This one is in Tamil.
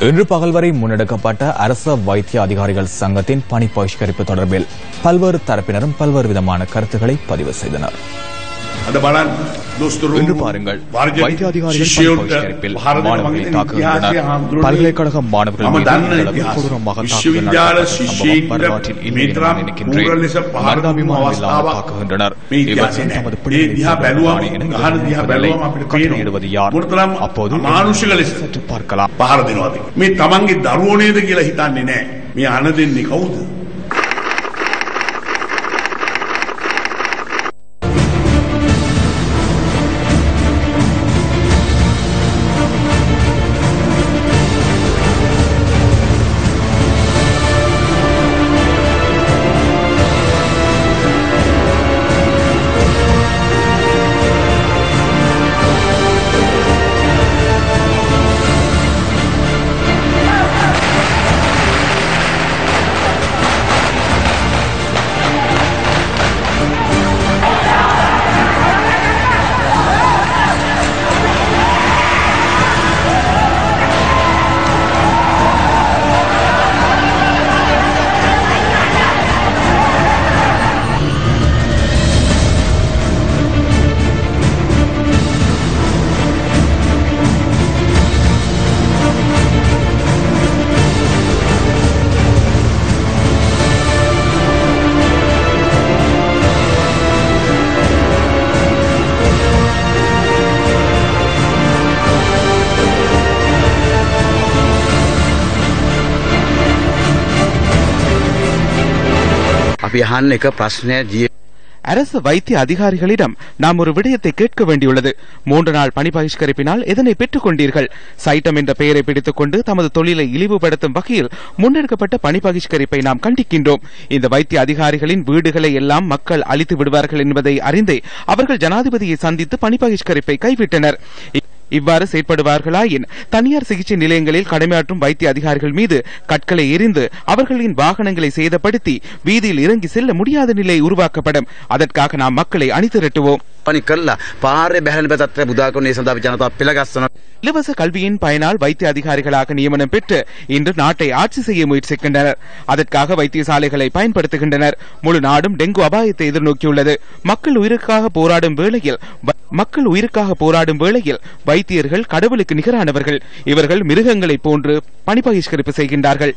இன்று பகல் வரை முன்னெடுக்கப்பட்ட அரச வைத்திய அதிகாரிகள் சங்கத்தின் பணி பகிஷ்கரிப்பு தொடர்பில் பல்வேறு தரப்பினரும் பல்வேறு விதமான கருத்துக்களை பதிவு செய்தனர். අද බලන්න දොස්තුරු இன்று பாருங்கள் වර්ජන வைத்திய அதிகாரிகள் பணி ශිෂ්‍යයොන්ට பகிஷ்கரிப்பில் භාර දෙන மாணவர்களை මගේ தாக்குகின்றனர் ඉතිහාසය හාමුදුරුවනේ பல்கலைக்கழக மாணவர்கள் මම மீது දන්න இந்த அளவு ඉතිහාස. கொடூரமாக தாக்குதல் විශ්වවිද්‍යාල நடத்த சம்பவம் ශිෂ්‍යයින්ට வரலாற்றில் இல்லை என මේතරම් நான் நினைக்கின்றேன் කූර ලෙස පහර மனிதாபிமானம் දුන්නු இல்லாமல் අවස්ථාවක් தாக்குகின்றனர் මේ இவர்கள் ඉතිහාසයේ தமது නැහැ. பிள்ளைகளை ඒ දිහා செய்வது බැලුවම தானே என ගහන දිහා நினைப்பதில்லை. බැලුවම අපිට கட்டளையிடுவது யார் මොනතරම් அப்போது අමානුෂික ලෙස சற்று பார்க்கலாம் පහර දෙනවද මේ තමන්ගේ දරුවෝ නේද කියලා හිතන්නේ නැහැ මේ අන දෙන්නේ කවුද අපි අහන්න එක ප්‍රශ්නය ජී அரசு வைத்திய அதிகாரிகளிடம் நாம் ஒரு விடயத்தை கேட்க வேண்டியுள்ளது மூன்று நாள் பணி பகிஷ்கரிப்பினால் எதனை பெற்றுக் கொண்டீர்கள் சைட்டம் என்ற பெயரை பிடித்துக் கொண்டு தமது தொழிலை இழிவுபடுத்தும் வகையில் முன்னெடுக்கப்பட்ட பணி பகிஷ்கரிப்பை நாம் கண்டிக்கின்றோம் இந்த வைத்திய அதிகாரிகளின் வீடுகளை எல்லாம் மக்கள் அழித்து விடுவார்கள் என்பதை அறிந்தே அவர்கள் ஜனாதிபதியை சந்தித்து பணி பகிஷ்கரிப்பை கைவிட்டனர் இ- இவ்வாறு செயற்படுவார்களாயின் தனியார் சிகிச்சை நிலையங்களில் கடமையாற்றும் வைத்திய அதிகாரிகள் மீது கற்களை எரிந்து அவர்களின் வாகனங்களை சேதப்படுத்தி வீதியில் இறங்கி செல்ல முடியாத நிலை உருவாக்கப்படும். அதற்காக நாம் மக்களை அணிதிரட்டுவோம். இலவச கல்வியின் பயனால் வைத்திய அதிகாரிகளாக நியமனம் பெற்று இன்று நாட்டை ஆட்சி செய்ய முயற்சிக்கின்றனர். அதற்காக வைத்தியசாலைகளை பயன்படுத்துகின்றனர். முழு நாடும் டெங்கு அபாயத்தை எதிர்நோக்கியுள்ளது. மக்கள் உயிருக்காக போராடும் வேளையில் மக்கள் உயிருக்காக போராடும் வேளையில் வைத்தியர்கள் கடவுளுக்கு நிகரானவர்கள். இவர்கள் மிருகங்களைப் போன்று பணி பகிஷ்கரிப்பு செய்கின்றார்கள்.